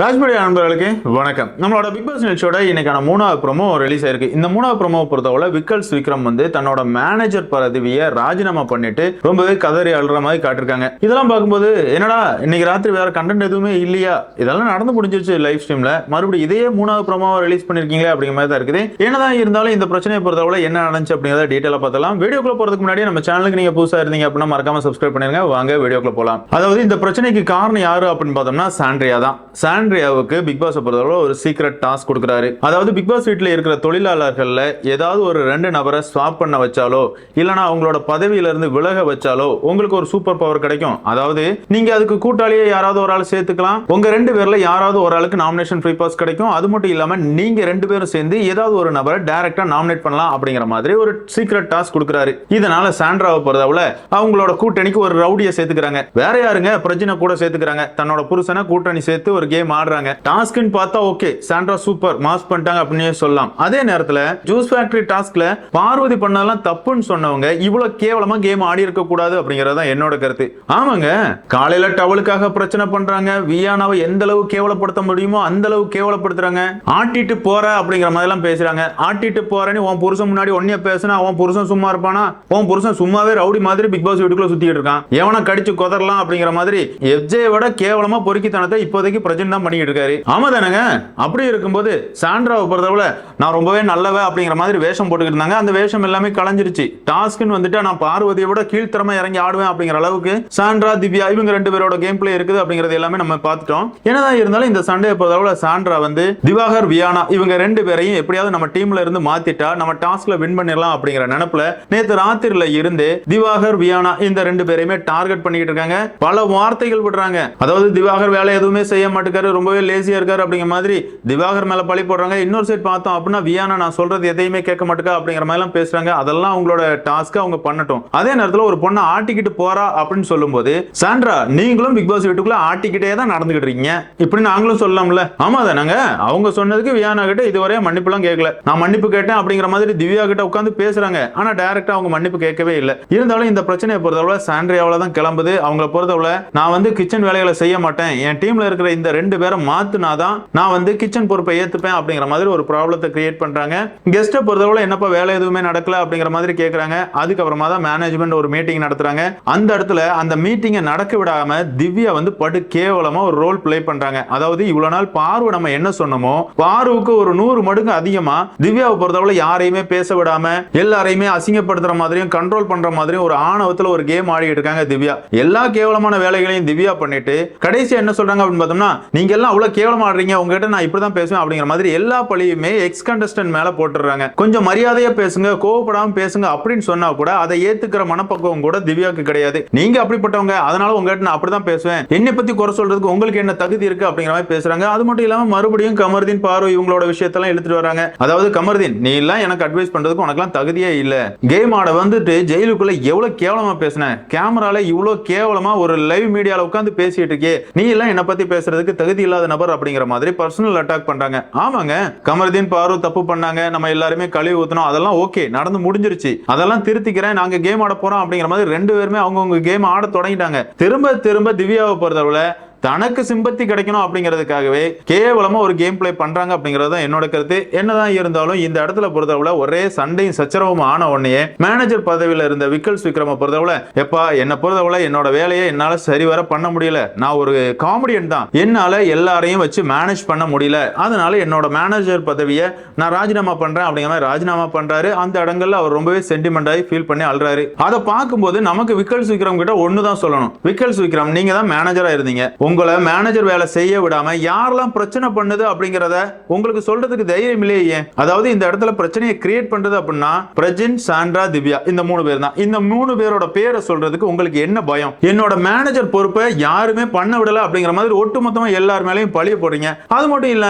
ராஜ்படி நண்பர்களுக்கு வணக்கம். நம்மளோட பிக் பாஸ் நிகழ்ச்சியோட இன்னைக்கான மூணாவது ப்ரோமோ ரிலீஸ் ஆயிருக்கு. இந்த மூணாவது ப்ரோமோ பொறுத்தவரை விக்கல்ஸ் விக்ரம் வந்து தன்னோட மேனேஜர் பதவியை ராஜினாமா பண்ணிட்டு ரொம்பவே கதறி அழுற மாதிரி காட்டிருக்காங்க. இதெல்லாம் பார்க்கும்போது என்னடா இன்னைக்கு ராத்திரி வேற கண்டென்ட் எதுவுமே இல்லையா? இதெல்லாம் நடந்து முடிஞ்சிருச்சு லைவ் ஸ்ட்ரீம்ல மறுபடியும் இதே மூணாவது ப்ரோமோவை ரிலீஸ் பண்ணிருக்கீங்களே அப்படிங்கிற மாதிரி தான் இருக்குது. என்னதான் இருந்தாலும் இந்த பிரச்சனையை பொறுத்தவரை என்ன நடந்துச்சு அப்படிங்கிறத டீட்டெயிலாக பார்த்தலாம் வீடியோக்குள்ள போறதுக்கு முன்னாடி நம்ம சேனலுக்கு நீங்க புதுசா இருந்தீங்க அப்படின்னா மறக்காம சப்ஸ்கிரைப் பண்ணிருங்க. வாங்க வீடியோக்குள்ள போகலாம் அதாவது இந்த பிரச்சனைக்கு காரணம் யாரு அப்படின்னு பார்த்தோம்னா சாண்ட்ரியா தான். ஆண்ட்ரியாவுக்கு பிக் பாஸ் பொறுத்தவரை ஒரு சீக்ரெட் டாஸ்க் கொடுக்குறாரு. அதாவது பிக் பாஸ் வீட்டில் இருக்கிற தொழிலாளர்களில் ஏதாவது ஒரு ரெண்டு நபரை ஸ்வாப் பண்ண வச்சாலோ இல்லைனா அவங்களோட பதவியில இருந்து விலக வச்சாலோ உங்களுக்கு ஒரு சூப்பர் பவர் கிடைக்கும். அதாவது நீங்க அதுக்கு கூட்டாளியே யாராவது ஒரு ஆள் சேர்த்துக்கலாம். உங்க ரெண்டு பேர்ல யாராவது ஒரு ஆளுக்கு நாமினேஷன் ஃப்ரீ பாஸ் கிடைக்கும். அது மட்டும் இல்லாம நீங்க ரெண்டு பேரும் சேர்ந்து ஏதாவது ஒரு நபரை டைரக்டா நாமினேட் பண்ணலாம் அப்படிங்கிற மாதிரி ஒரு சீக்ரெட் டாஸ்க் கொடுக்குறாரு. இதனால சாண்ட்ராவை பொறுத்தவரை அவங்களோட கூட்டணிக்கு ஒரு ரவுடியை சேர்த்துக்கிறாங்க. வேற யாருங்க? பிரஜினை கூட சேர்த்துக்கிறாங்க. தன்னோட புருஷனை கூட்டணி சேர்த்து ஒரு கேம் ஆடுறாங்க டாஸ்க்னு பார்த்தா ஓகே சாண்ட்ரா சூப்பர் மாஸ் பண்ணிட்டாங்க அப்படின்னு சொல்லலாம். அதே நேரத்துல ஜூஸ் ஃபேக்டரி டாஸ்க்ல பார்வதி பண்ணதெல்லாம் தப்புன்னு சொன்னவங்க இவ்வளவு கேவலமா கேம் ஆடி இருக்க கூடாது அப்படிங்கறத என்னோட கருத்து. ஆமாங்க. காலையில டவலுக்காக பிரச்சனை பண்றாங்க. வியானாவை எந்த அளவு கேவலப்படுத்த முடியுமோ அந்த அளவு கேவலப்படுத்துறாங்க. ஆட்டிட்டு போற அப்படிங்கிற மாதிரி எல்லாம் பேசுறாங்க. ஆட்டிட்டு போறேன்னு உன் புருஷன் முன்னாடி ஒன்னே பேசுனா உன் புருஷன் சும்மா இருப்பானா? உன் புருஷன் சும்மாவே ரவுடி மாதிரி பிக் பாஸ் வீட்டுக்குள்ள சுத்திட்டு இருக்கான். எவனை கடிச்சு கொதறலாம்? அப்படிங்கிற மாதிரி எஃப்ஜே விட கேவலமா பொறுக்கித்தனத்தை இப்போதைக்கு பிரஜன் தான் பண்ணிக்கிட்டு இருக்காரு. ஆமா தானேங்க. அப்படி இருக்கும்போது சாண்ட்ராவை பொறுத்தவரை நான் ரொம்பவே நல்லவ அப்படிங்கிற மாதிரி வேஷம் போட்டுக்கிட்டு இருந்தாங்க. அந்த வேஷம் எல்லாமே களைஞ்சிருச்சு டாஸ்க்னு வந்துட்டு நான் பார்வதியை விட கீழ்த்தரமா இறங்கி ஆடுவேன் அப்படிங்கிற அளவுக்கு சாண்ட்ரா திவ்யா இவங்க ரெண்டு பேரோட கேம் பிளே இருக்குது அப்படிங்கறது எல்லாமே நம்ம பார்த்துட்டோம். என்னதான் இருந்தாலும் இந்த சண்டையை பொறுத்தவரை சாண்ட்ரா வந்து திவாகர் வியானா இவங்க ரெண்டு பேரையும் எப்படியாவது நம்ம டீம்ல இருந்து மாத்திட்டா நம்ம டாஸ்க்ல வின் பண்ணிடலாம் அப்படிங்கிற நினைப்புல நேத்து ராத்திரில இருந்து திவாகர் வியானா இந்த ரெண்டு பேரையுமே டார்கெட் பண்ணிக்கிட்டு இருக்காங்க. பல வார்த்தைகள் விடுறாங்க. அதாவது திவாகர் வேலை எதுவுமே செய்ய மாட்டேங்காரு ரொம்பவே லேசியா இருக்கார் அப்படிங்கிற மாதிரி திவாகர் மேல பழி போடுறாங்க. இன்னொரு சைட் பார்த்தோம் அப்படின்னா வியானா நான் சொல்றது எதையுமே கேட்க மாட்டேங்க அப்படிங்கிற மாதிரிலாம் பேசுறாங்க. அதெல்லாம் அவங்களோட டாஸ்க்கு அவங்க பண்ணட்டும். அதே நேரத்தில் ஒரு பொண்ணை ஆட்டிக்கிட்டு போறா அப்படின்னு சொல்லும்போது சாண்ட்ரா நீங்களும் பிக் பாஸ் வீட்டுக்குள்ள ஆட்டிக்கிட்டே தான் நடந்துகிட்டு இருக்கீங்க. இப்படி நாங்களும் சொல்லலாம்ல. ஆமா தானங்க? அவங்க சொன்னதுக்கு வியானா கிட்ட இதுவரையும் மன்னிப்புலாம் கேட்கல. நான் மன்னிப்பு கேட்டேன் அப்படிங்கிற மாதிரி திவ்யா கிட்ட உட்காந்து பேசுறாங்க. ஆனா டைரக்டா அவங்க மன்னிப்பு கேட்கவே இல்லை. இருந்தாலும் இந்த பிரச்சனையை பொறுத்தவரை சாண்ட்ரியாவில தான் கிளம்புது. அவங்கள பொறுத்தவரை நான் வந்து கிச்சன் வேலைகளை செய்ய மாட்டேன். என் டீம்ல இருக்கிற இந்த ரெண்டு பேரை மாத்துனாதான் நான் வந்து கிச்சன் பொறுப்பை ஏத்துப்பேன் அப்படிங்கிற மாதிரி ஒரு ப்ராப்ளத்தை கிரியேட் பண்றாங்க. கெஸ்ட்டை பொறுத்தவரை என்னப்பா வேலை எதுவுமே நடக்கல அப்படிங்கிற மாதிரி கேட்கறாங்க அதுக்கப்புறமா தான் மேனேஜ்மெண்ட் ஒரு மீட்டிங் நடத்துறாங்க. அந்த இடத்துல அந்த மீட்டிங்கை நடக்க விடாம திவ்யா வந்து படு கேவலமா ஒரு ரோல் பிளே பண்றாங்க. அதாவது இவ்வளவு நாள் பார்வை நம்ம என்ன சொன்னோமோ பார்வுக்கு ஒரு நூறு மடங்கு அதிகமா திவ்யாவை பொறுத்தவரை யாரையுமே பேச விடாம எல்லாரையுமே அசிங்கப்படுத்துற மாதிரியும் கண்ட்ரோல் பண்ற மாதிரியும் ஒரு ஆணவத்துல ஒரு கேம் ஆடிட்டு இருக்காங்க திவ்யா. எல்லா கேவலமான வேலைகளையும் திவ்யா பண்ணிட்டு கடைசி என்ன சொல்றாங்க அப்படின்னு பார்த்தோம்னா நீங்க எல்லாம் அவ்வளவு கேவலமா ஆடுறீங்க? உங்ககிட்ட நான் இப்படிதான் பேசுவேன் அப்படிங்கிற மாதிரி எல்லா பழியுமே எக்ஸ் கண்டஸ்டன்ட் மேல போட்டுறாங்க கொஞ்சம் மரியாதையா பேசுங்க கோவப்படாம பேசுங்க அப்படின்னு சொன்னா கூட அதை ஏத்துக்கிற மனப்பக்குவம் கூட திவ்யாக்கு கிடையாது. நீங்க அப்படிப்பட்டவங்க அதனால உங்ககிட்ட நான் அப்படிதான் பேசுவேன். என்னை பத்தி குறை சொல்றதுக்கு உங்களுக்கு என்ன தகுதி இருக்கு அப்படிங்கிற மாதிரி பேசுறாங்க. அது மட்டும் இல்லாம மறுபடியும் கமர்தீன் பாரு இவங்களோட விஷயத்தெல்லாம் எடுத்துட்டு வராங்க. அதாவது கமர்தீன் நீ எல்லாம் எனக்கு அட்வைஸ் பண்றதுக்கு உனக்கெல்லாம் தகுதியே இல்ல. கேம் ஆட வந்துட்டு ஜெயிலுக்குள்ள எவ்வளவு கேவலமா பேசின? கேமரால இவ்வளவு கேவலமா ஒரு லைவ் மீடியால உட்காந்து பேசிட்டு இருக்கே நீ எல்லாம் என்ன பத்தி பேசுறதுக்கு தகுதி இல்லாத நபர் அப்படிங்கிற மாதிரி பர்சனல் அட்டாக் பண்றாங்க. ஆமாங்க. கமர்தீன் பாரு தப்பு பண்ணாங்க. நம்ம எல்லாருமே கழுவி ஊத்தணும் அதெல்லாம் ஓகே நடந்து முடிஞ்சிருச்சு. அதெல்லாம் திருத்திக்கிறேன். நாங்க கேம் ஆட போறோம் அப்படிங்கிற மாதிரி ரெண்டு பேருமே அவங்கவுங்க கேம் ஆட தொடங்கிட்டாங்க. திரும்ப திரும்ப திவ்யாவை பொறுத்தவரை தனக்கு சிம்பத்தி கிடைக்கணும் அப்படிங்கிறதுக்காகவே கேவலமா ஒரு கேம் பிளே பண்றாங்க அப்படிங்கிறது தான் என்னோட கருத்து. என்னதான் இருந்தாலும் இந்த இடத்துல பொறுத்தவரை ஒரே சண்டையும் சச்சரவும் ஆன உடனே மேனேஜர் பதவியில் இருந்த விக்கல்ஸ் விக்ரம பொறுத்தவரை எப்பா என்ன பொறுத்தவரை என்னோட வேலையை என்னால சரிவர பண்ண முடியல. நான் ஒரு காமெடியன் தான். என்னால எல்லாரையும் வச்சு மேனேஜ் பண்ண முடியல. அதனால என்னோட மேனேஜர் பதவியை நான் ராஜினாமா பண்றேன் அப்படிங்கிற மாதிரி ராஜினாமா பண்றாரு. அந்த இடங்கள்ல அவர் ரொம்பவே சென்டிமெண்டாகி ஃபீல் பண்ணி அழுறாரு. அதை பார்க்கும்போது நமக்கு விக்கல்ஸ் விக்ரம் கிட்ட ஒன்னு தான் சொல்லணும். விக்கல்ஸ் விக்ரம் நீங்க தான் மேனேஜரா இருந்தீங்க. உங்களை மேனேஜர் வேலை செய்ய விடாம யாரெல்லாம் பிரச்சனை பண்ணுது அப்படிங்கறத உங்களுக்கு சொல்றதுக்கு தைரியம் இல்லையே அதாவது இந்த இடத்துல பிரச்சனையை கிரியேட் பண்றது அப்படின்னா பிரஜின் சாண்ட்ரா திவ்யா இந்த மூணு பேர் தான். இந்த மூணு பேரோட பேரை சொல்றதுக்கு உங்களுக்கு என்ன பயம்? என்னோட மேனேஜர் பொறுப்பை யாருமே பண்ண விடல அப்படிங்கிற மாதிரி ஒட்டுமொத்தமா எல்லார் மேலையும் பழிய போடுறீங்க. அது மட்டும் இல்ல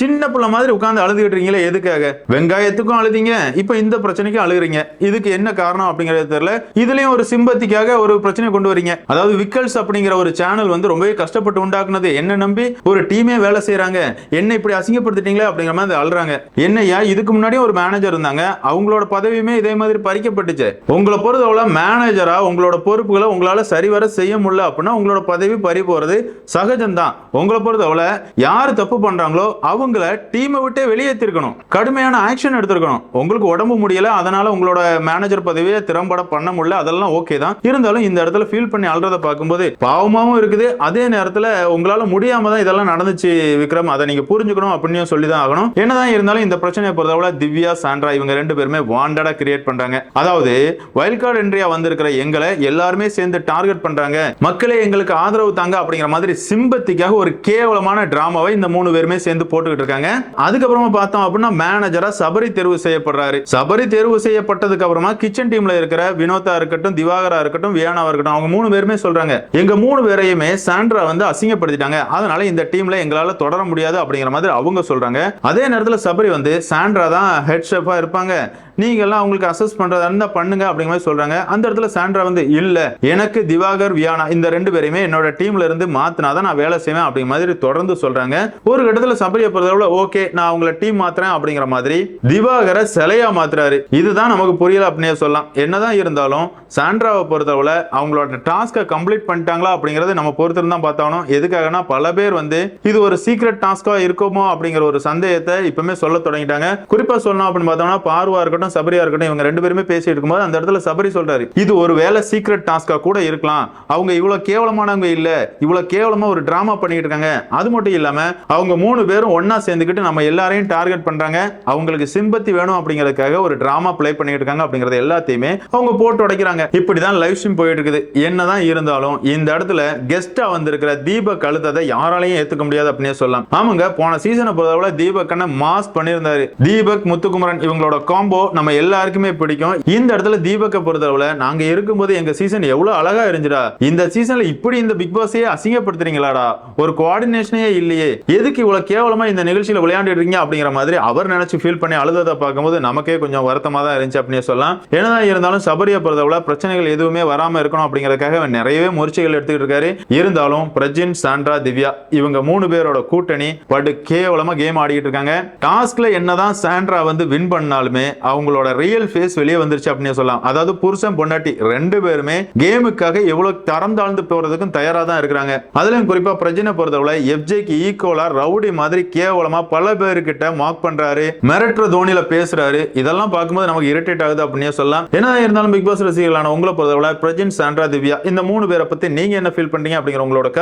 சின்ன பிள்ளை மாதிரி உட்கார்ந்து அழுதுகிட்டு இருக்கீங்களே எதுக்காக? வெங்காயத்துக்கும் அழுதீங்க. இப்ப இந்த பிரச்சனைக்கும் அழுகுறீங்க. இதுக்கு என்ன காரணம் அப்படிங்கறது தெரியல. இதுலயும் ஒரு சிம்பத்திக்காக ஒரு பிரச்சனை கொண்டு வரீங்க. அதாவது விக்கல்ஸ் அப்படிங்கிற ஒரு சேனல் வந்து ரொம்பவே கஷ்டம் கஷ்டப்பட்டு உண்டாக்குனது. என்ன நம்பி ஒரு டீமே வேலை செய்யறாங்க என்ன இப்படி அசிங்கப்படுத்திட்டீங்களே அப்படிங்கிற மாதிரி அழுறாங்க. என்னையா இதுக்கு முன்னாடியும் ஒரு மேனேஜர் இருந்தாங்க. அவங்களோட பதவியுமே இதே மாதிரி பறிக்கப்பட்டுச்சு. உங்களை பொறுத்தவரை மேனேஜரா உங்களோட பொறுப்புகளை உங்களால சரிவர செய்ய முடியல அப்படின்னா உங்களோட பதவி பறி போறது சகஜம்தான். உங்களை பொறுத்தவரை யார் தப்பு பண்றாங்களோ அவங்கள டீமை விட்டே வெளியேற்றிருக்கணும் கடுமையான ஆக்ஷன் எடுத்திருக்கணும். உங்களுக்கு உடம்பு முடியல அதனால உங்களோட மேனேஜர் பதவியை திறம்பட பண்ண முடியல அதெல்லாம் ஓகே தான். இருந்தாலும் இந்த இடத்துல ஃபீல் பண்ணி அழுறத பார்க்கும்போது பாவமாவும் இருக்குது. அதே நேரம் நேரத்தில் உங்களால் முடியாமல் தான் இதெல்லாம் நடந்துச்சு விக்ரம். அதை நீங்க புரிஞ்சுக்கணும் அப்படின்னு சொல்லி தான் ஆகணும். என்னதான் இருந்தாலும் இந்த பிரச்சனையை பொறுத்தவரை திவ்யா சாண்ட்ரா இவங்க ரெண்டு பேருமே வாண்டடாக கிரியேட் பண்றாங்க. அதாவது வைல்ட் கார்டு என்ட்ரியா வந்திருக்கிற எங்களை எல்லாருமே சேர்ந்து டார்கெட் பண்றாங்க. மக்களே எங்களுக்கு ஆதரவு தாங்க அப்படிங்கிற மாதிரி சிம்பத்திக்காக ஒரு கேவலமான டிராமாவை இந்த மூணு பேருமே சேர்ந்து போட்டுக்கிட்டு இருக்காங்க. அதுக்கப்புறமா பார்த்தோம் அப்படின்னா மேனேஜரா சபரி தேர்வு செய்யப்படுறாரு. சபரி தேர்வு செய்யப்பட்டதுக்கு அப்புறமா கிச்சன் டீம்ல இருக்கிற வினோதா இருக்கட்டும் திவாகரா இருக்கட்டும் வியானாவா இருக்கட்டும் அவங்க மூணு பேருமே சொல்றாங்க. எங்க மூணு பேரையுமே சாண்ட்ரா வந்து அசிங்கப்படுத்திட்டாங்க. அதனால இந்த டீம்ல எங்களால தொடர முடியாது அப்படிங்கிற மாதிரி அவங்க சொல்றாங்க. அதே நேரத்தில் சபரி வந்து சாண்ட்ரா தான் ஹெட் இருப்பாங்க. நீங்கெல்லாம் அவங்களுக்கு அசஸ் பண்ணுறதா இருந்தால் பண்ணுங்க அப்படிங்கிற மாதிரி சொல்கிறாங்க அந்த இடத்துல சாண்ட்ரா வந்து இல்லை எனக்கு திவாகர் வியானா இந்த ரெண்டு பேரையுமே என்னோட டீம்ல இருந்து மாத்தினாதான் நான் வேலை செய்வேன் அப்படிங்கிற மாதிரி தொடர்ந்து சொல்றாங்க. ஒரு கட்டத்தில் சபரியை பொறுத்தவரை ஓகே நான் அவங்கள டீம் மாத்துறேன் அப்படிங்கிற மாதிரி திவாகரை சிலையா மாத்துறாரு. இதுதான் நமக்கு புரியல அப்படின்னே சொல்லலாம். என்னதான் இருந்தாலும் சாண்ட்ராவை பொறுத்தவரை அவங்களோட டாஸ்கை கம்ப்ளீட் பண்ணிட்டாங்களா அப்படிங்கறத நம்ம பொறுத்திருந்தான் பார்த்தோம் பார்த்தாலும் எதுக்காகனா பல பேர் வந்து இது ஒரு சீக்ரெட் டாஸ்கா இருக்குமோ அப்படிங்கிற ஒரு சந்தேகத்தை இப்பவுமே சொல்ல தொடங்கிட்டாங்க. குறிப்பா சொல்லணும் அப்படின்னு பார்த்தோம்னா பார்வா இருக்கட்டும் சபரியா இருக்கட்டும் இவங்க ரெண்டு பேருமே பேசிட்டு இருக்கும்போது அந்த இடத்துல சபரி சொல்றாரு இது ஒரு வேலை சீக்ரெட் டாஸ்கா கூட இருக்கலாம். அவங்க இவ்வளவு கேவலமானவங்க இல்ல இவ்வளவு கேவலமா ஒரு டிராமா பண்ணிட்டு இருக்காங்க. அது மட்டும் இல்லாம அவங்க மூணு பேரும் ஒன்னா சேர்ந்துக்கிட்டு நம்ம எல்லாரையும் டார்கெட் பண்றாங்க. அவங்களுக்கு சிம்பத்தி வேணும் அப்படிங்கிறதுக்காக ஒரு டிராமா பிளே பண்ணிட்டு இருக்காங்க அப்படிங்கறது எல்லாத்தையுமே அவங்க போட்டு உடைக்கிறாங்க. இப்படிதான் லைவ் ஸ்ட்ரீம் போயிட்டு இருக்குது. என்னதான் இருந்தாலும் இந்த இடத்துல கெஸ்டா இருக்கிற தீபக் அழுத்ததை யாராலையும் ஏத்துக்க முடியாது அப்படின்னே சொல்லலாம். ஆமாங்க போன சீசனை பொறுத்தவரை தீபக் அண்ணன் மாஸ் பண்ணியிருந்தாரு. தீபக் முத்துக்குமரன் இவங்களோட காம்போ நம்ம எல்லாருக்குமே பிடிக்கும். இந்த இடத்துல தீபக்கை பொறுத்தளவுல நாங்க இருக்கும்போது எங்க சீசன் எவ்வளவு அழகா இருந்துடா இந்த சீசன்ல இப்படி இந்த பிக் பாஸையே அசிங்கப்படுத்துறீங்களாடா. ஒரு கோஆர்டினேஷனே இல்லையே. எதுக்கு இவ்வளவு கேவலமா இந்த நிகழ்ச்சியில விளையாண்டுட்டு இருக்கீங்க அப்படிங்கிற மாதிரி அவர் நினைச்சு ஃபீல் பண்ணி அழுததை பார்க்கும்போது நமக்கே கொஞ்சம் வருத்தமா தான் இருந்துச்சு அப்படின்னு சொல்லலாம். என்னதான் இருந்தாலும் சபரியை பொறுத்தவரை பிரச்சனைகள் எதுவுமே வராம இருக்கணும் அப்படிங்கறதுக்காக நிறையவே முயற்சிகள் எடுத்துக்கிட்டு இருக்காரு. இருந்தாலும் பிரஜின் சாண்ட்ரா திவ்யா இவங்க மூணு பேரோட கூட்டணி படு கேவலமா கேம் ஆடிக்கிட்டு இருக்காங்க. டாஸ்க்ல என்னதான் சாண்ட்ரா வந்து வின் பண்ணாலுமே அவங்களோட ரியல் ஃபேஸ் வெளியே வந்துருச்சு அப்படின்னு சொல்லலாம். அதாவது புருஷன் பொண்டாட்டி ரெண்டு பேருமே கேமுக்காக எவ்வளவு தரம் தாழ்ந்து போறதுக்கும் தயாரா தான் இருக்கிறாங்க. அதுலயும் குறிப்பா பிரஜனை பொறுத்தவரை எஃப்ஜேக்கு ஈக்குவலா ரவுடி மாதிரி கேவலமா பல பேர்கிட்ட மார்க் பண்றாரு மிரட்டுற தோனியில பேசுறாரு. இதெல்லாம் பார்க்கும்போது நமக்கு இரிட்டேட் ஆகுது அப்படின்னே சொல்லலாம். என்ன இருந்தாலும் பிக் பாஸ் ரசிகர்களான உங்களை பொறுத்தவரை பிரஜன் சாண்ட்ரா திவ்யா இந்த மூணு பேரை பத்தி நீங்க என்ன ஃபீல் பண்றீங்க அப்படிங்கிற உங்களோட